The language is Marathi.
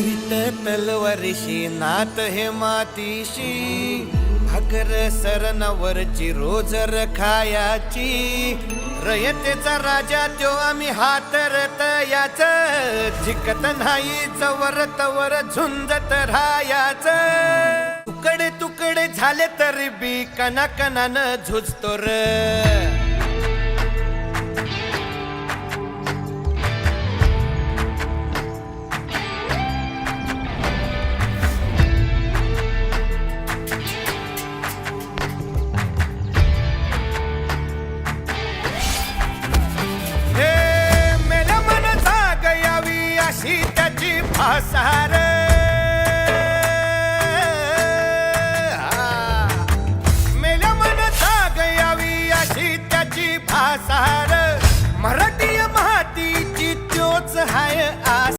फिरत तलवारीशी नात हे मातीशी. भाकर सरनवरची रोज रखायाची. रयतेचा राजा त्यो आम्ही हातरत याच. जिकत नाही जवर तवर झुंजत राहायाच. तुकडे तुकडे झाले तरी बी कना कनानं झुजतो र. आसार मेल्या मनता गयावी अशी त्याची भासार मराठी मातीची त्योच हाय आस